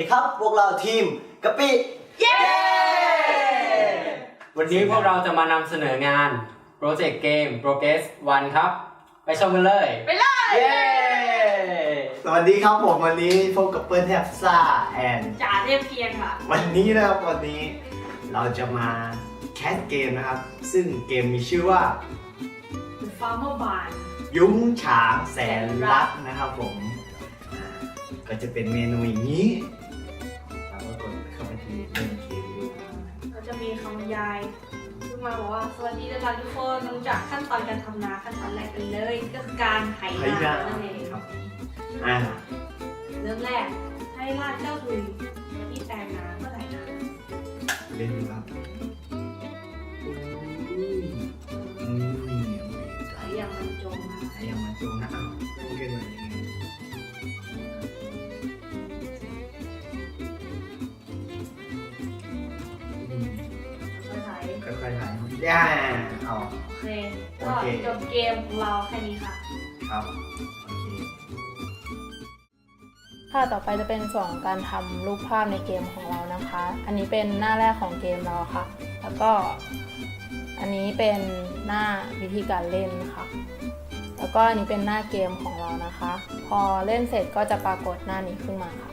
ดีครับ พวกเราทีมกะปิเย้ วันนี้พวกเราจะมานำเสนองานโปรเจกต์เกม Progress 1 ครับ ไปชมกันเลย ไปเลย เย้ สวัสดีครับผมวันนี้พบกับเปิ้ลแทบซ่าแอนจ่าเทพเทียนค่ะ วันนี้นะครับวันนี้เราจะมาแคสเกมนะครับ ซึ่งเกมมีชื่อว่า The Farmer Barn ยุ้งฉางแสนรักนะครับผมอ่าก็จะเป็นเมนูอย่างนี้ ก็จะมีคำบรรยายขึ้นมาบอกว่าสวัสดีนะครับทุกคนรู้จักขั้นตอนการทำนาขั้นตอนแรกกันเลย ก็คือการไถไทยนานานั่นเองครับอ่า เริ่มแรกให้ลากเจ้าทุยที่แปลงนาเมื่อไหร่นะเล่นดูครับอุ้ยอืมไหลอย่างมันจมนะไอ้ยังมาจูงนะอ้าว ยๆถ่ายย่าเอาโอเคโอก็เคจบเกมของเราแค่นี้ค่ะ ครับโอเคค่ะต่อไปจะเป็นส่วนของการทำรูปภาพในเกมของเรานะคะ อันนี้เป็นหน้าแรกของเกมเราค่ะ แล้วก็อันนี้เป็นหน้าวิธีการเล่นค่ะ แล้วก็อันนี้เป็นหน้าเกมของเรานะคะ พอเล่นเสร็จก็จะปรากฏหน้านี้ขึ้นมาค่ะ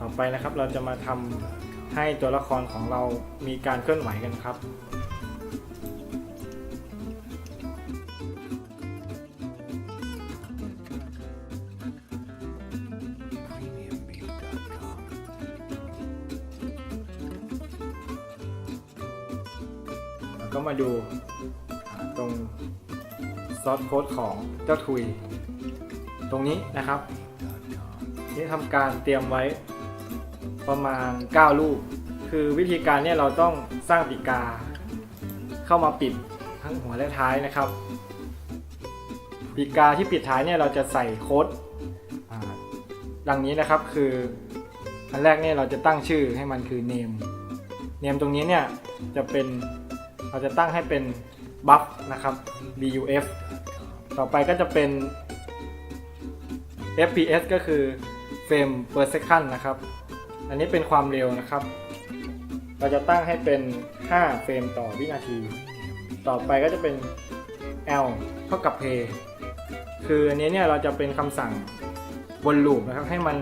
ต่อไปนะครับเราจะมาทำ ให้ตัวละครของเรามีการเคลื่อนไหวกันครับแล้วก็มาดูตรงซอสโค้ดของเจ้าทุย ตรงนี้นะครับที่ทำการเตรียมไว้ ประมาณ 9 ลูก คือวิธีการเนี่ยเราต้องสร้างปีกา เข้ามาปิดทั้งหัวและท้ายนะครับ ปีกาที่ปิดท้ายเนี่ยเราจะใส่โค้ดดังนี้นะครับคืออันแรกเนี่ยเราจะตั้งชื่อให้มันคือ name name ตรงนี้เนี่ยจะเป็นเราจะตั้งให้เป็น buff นะครับ buff ต่อไปก็จะเป็น FPS ก็คือ frame per second นะครับ อันนี้เป็นความเร็วนะครับ เราจะตั้งให้เป็น 5 เฟรมต่อวินาที ต่อไปก็จะเป็น L เท่ากับ play คืออันนี้เนี่ยเราจะเป็นคำสั่งวนลูปนะครับ ให้มัน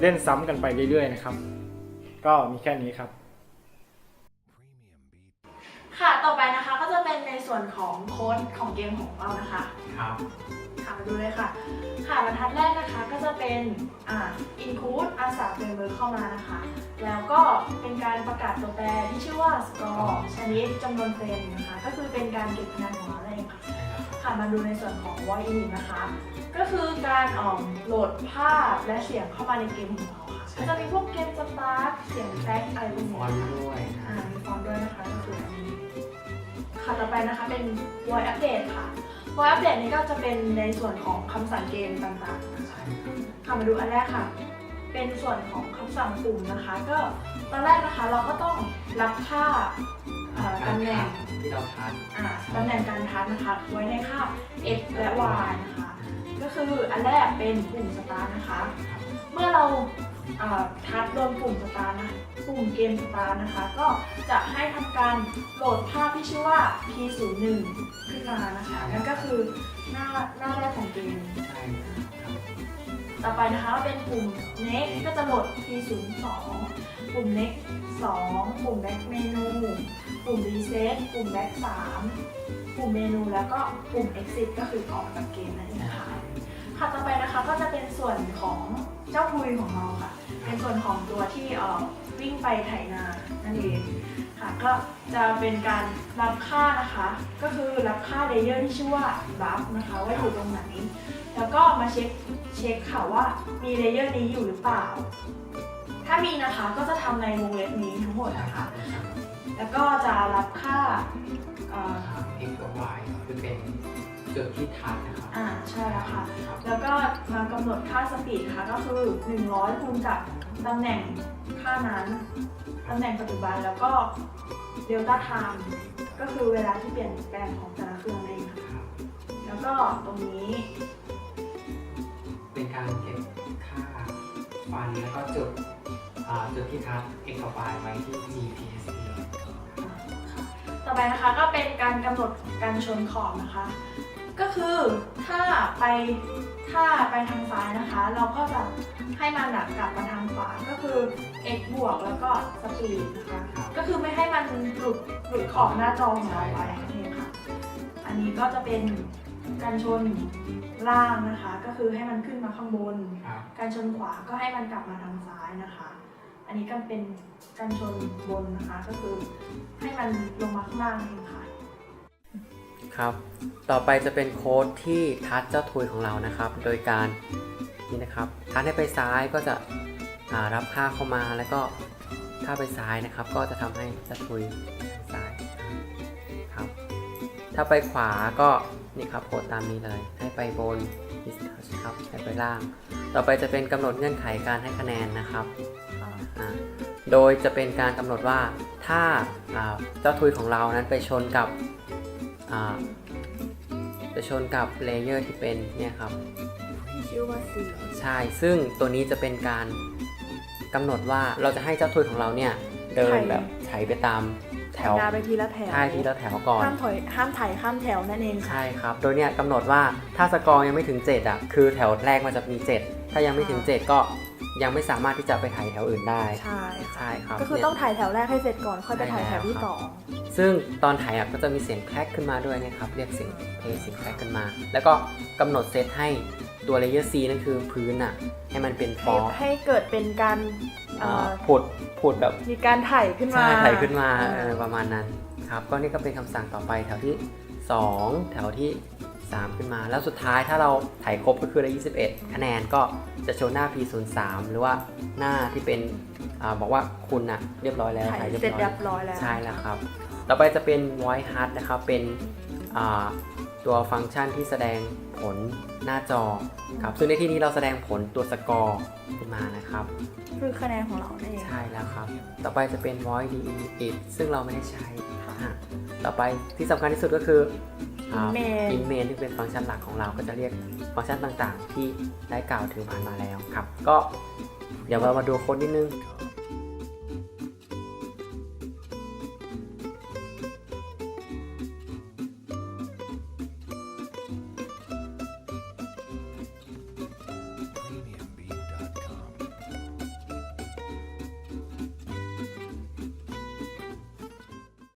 เล่นซ้ำกันไปเรื่อยๆนะครับ ก็มีแค่นี้ครับ ค่ะ ต่อไปนะคะก็จะเป็นใน ส่วนของโค้ดของเกมของเรานะคะครับค่ะมาดูเลยค่ะ ค่ะบรรทัดแรกนะคะก็จะเป็นอ่า include อาสาเฟรมเวิร์เข้ามานะคะ แล้วก็เป็นการประกาศตัวแปรที่ชื่อว่า score ชนิดจำนวนเฟรมนะคะ ก็คือเป็นการเก็บคะแนนของเรานั่นเองค่ะค่ะมาดูในส่วนของ voice in นะคะ ก็คือการออกโหลดภาพและเสียงเข้ามาในเกมของเราค่ะก็จะมีพวกเกมสตาร์ทเสียงแทร็กอะไรพวกฟนี้อนต์นะคะด้วยอ่ามีฟอนต์ด้วยนะคะก็คืออันนี้ ค่ะต่อไปนะคะเป็น voice update ค่ะ voice update นี้ก็จะเป็นในส่วนของคำสั่งเกมต่างๆนะคะค่ะมาดูอันแรกค่ะ เป็นส่วนของคำสั่งปุ่มนะคะ ก็ตอนแรกนะคะเราก็ต้องรับค่าเอ่อตำแหน่งที่เราทานอ่าตำแหน่งการทัชนะคะ ไว้ในค่า x และ y นะคะ ก็คืออันแรกเป็นปุ่มสตาร์ทนะคะ เมื่อเราอ่า ทัชโดนปุ่มสตาร์ทนะปุ่มเกมสตาร์ทนะคะ ก็จะให้ทำการโหลดภาพที่ชื่อว่า p01 ขึ้นมานะคะ นั่นก็คือหน้าหน้าแรกของเกม ใช่ครับต่อไปนะคะเป็นปุ่ม next ก็จะโหลด p02 ปุ่ม next 2ปุ่ม back menu ปุ่ม reset ปุ่ม back 3ปุ่มเมนูแล้วก็ปุ่ม exit ก็คือออกจากเกมนั่นเองค่ะ ค่ะต่อไปนะคะก็จะเป็นส่วนของเจ้าทุยของเราค่ะ เป็นส่วนของตัวที่วิ่งไปไถนานั่นเองค่ะก็จะเป็นการรับค่านะคะ ก็คือรับค่าเลเยอร์ที่ชื่อว่าบัฟนะคะว่าอยู่ตรงไหน แล้วก็มาเช็คเช็คค่ะว่ามีเลเยอร์นี้อยู่หรือเปล่า ถ้ามีนะคะก็จะทำในวงเล็บนี้ทั้งหมดนะคะ แล้วก็จะรับค่าเอ่อ x กับ y คือเป็นจุดที่ทัดนะครับอ่าใช่แล้วค่ะ ครับแล้วก็มากำหนดค่าสปีดค่ะก็คือ 100คูณกับตำแหน่งค่านั้นตำแหน่งปัจจุบันแล้วก็เดลต้าไทม์ก็คือเวลาที่เปลี่ยนแปลงของแต่ละเครื่องนั่นเองค่ะครับแล้วก็ตรงนี้เป็นการเก็บค่าไฟฟันแล้วก็จุดอ่าจุดที่ทัด x กับ y ไว้ที่ GPSE ต่อ ไปนะคะก็เป็นการกำหนดการชนขอบนะคะ ก็คือถ้าไปถ้าไปทางซ้ายนะคะ เราก็จะให้มันแบบกลับมาทางขวาก็คือ x บวกแล้วก็สปีดนะคะครับก็คือไม่ให้มันหลุดหลุดขอบหน้าจอของเราไปนั่นเองค่ะ อันนี้ก็จะเป็นการชนล่างนะคะ ก็คือให้มันขึ้นมาข้างบนครับการชนขวาก็ให้มันกลับมาทางซ้ายนะคะ อันนี้ก็เป็นการชนบนนะคะ ก็คือให้มันลงมาข้างล่างเองค่ะ ครับ ต่อไปจะเป็นโค้ดที่ทัชเจ้าทุยของเรานะครับ โดยการนี่นะครับ ทัชให้ไปซ้ายก็จะรับค่าเข้ามาแล้วก็ถ้าไปซ้ายนะครับ ก็จะทำให้เจ้าทุยซ้ายครับ ถ้าไปขวาก็นี่ครับโค้ดตามนี้เลย ให้ไปบน is touch ครับให้ไปล่าง ต่อไปจะเป็นกำหนดเงื่อนไขการให้คะแนนนะครับ โดยจะเป็นการกำหนดว่าถ้าอ่าเจ้าทุยของเรานั้นไปชนกับอ่าไปชนกับเลเยอร์ที่เป็นเนี่ยครับชื่อว่าสีใช่ ซึ่งตัวนี้จะเป็นการกำหนดว่าเราจะให้เจ้าทุยของเราเนี่ยเดินแบบไถไปตามแถวดาไปทีละแถวใช่ทีละแถวก่อนห้ามถอยห้ามถ่ายข้ามแถวนั่นเองค่ะใช่ครับ โดยเนี่ยกำหนดว่าถ้าสกอร์ยังไม่ถึง7อะคือแถวแรกมันจะมี 7 ถ้ายังไม่ถึง 7 ก็ ยังไม่สามารถที่จะไปถ่ายแถวอื่นได้ ใช่ค่ะใช่ครับก็คือเนี่ยต้องถ่ายแถวแรกให้เสร็จก่อนค่อยไปถ่ายแถวที่ใช่แล้วสองซึ่งตอนถ่ายอะก็จะมีเสียงแคลกขึ้นมาด้วยนะครับเรียกเสียงเพลย์เสียงแคลกขึ้นมา แล้วก็กำหนดเซตให้ตัวเลเยอร์ C นั่นคือพื้นอะให้มันเป็นฟให้อร์ให้เกิดเป็นการเอ่อผุดผุดแบบมีการถ่ายขึ้นมาใช่ถ่ายขึ้นมาอ่เออประมาณนั้นครับก็นี่ก็เป็นคำสั่งต่อไปแถวที่ 2 แถวที่ 3 ขึ้นมา แล้วสุดท้ายถ้าเราถ่ายครบก็คือได้ 21 คะแนนก็จะโชว์หน้า P03 หรือว่าหน้าที่เป็นอาบอกว่าคุณอะเรียบร้อยแล้วถ่ายถ่ายเสร็จเรียบร้อยแล้ว ใช่แล้วครับ ต่อไปจะเป็น voice hard นะครับ เป็นอ่าตัวฟังก์ชันที่แสดงผลหน้าจอครับซึ่งในที่นี้เราแสดงผลตัวสกอร์ขึ้นมานะครับคือคะแนนของเรานั่นเองใช่แล้วครับ ต่อไปจะเป็น voice delimit ซึ่งเราไม่ได้ใช้ค่ะอะ ต่อไปที่สำคัญที่สุดก็คืออ่า Inmain in main ที่เป็นฟังก์ชันหลักของเราก็จะเรียกฟังก์ชันต่างๆ ที่ได้กล่าวถึงผ่านมาแล้วครับ ก็เดี๋ยวเรามาดูโค้ดนิดนึง Come